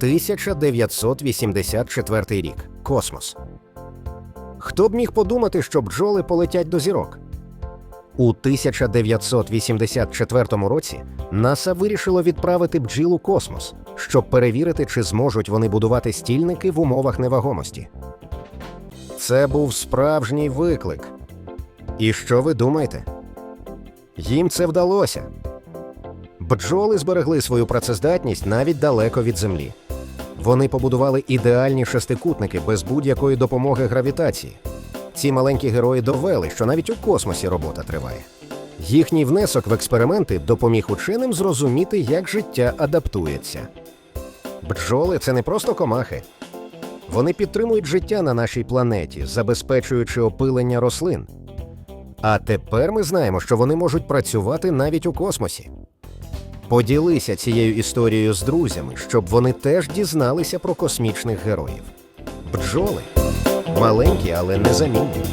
1984 рік. Космос. Хто б міг подумати, що бджоли полетять до зірок? У 1984 році НАСА вирішило відправити бджіл у космос, щоб перевірити, чи зможуть вони будувати стільники в умовах невагомості. Це був справжній виклик. І що ви думаєте? Їм це вдалося. Бджоли зберегли свою працездатність навіть далеко від землі. Вони побудували ідеальні шестикутники без будь-якої допомоги гравітації. Ці маленькі герої довели, що навіть у космосі робота триває. Їхній внесок в експерименти допоміг ученим зрозуміти, як життя адаптується. Бджоли це не просто комахи. Вони підтримують життя на нашій планеті, забезпечуючи опилення рослин. А тепер ми знаємо, що вони можуть працювати навіть у космосі. Поділися цією історією з друзями, щоб вони теж дізналися про космічних героїв. Бджоли маленькі, але незамінні.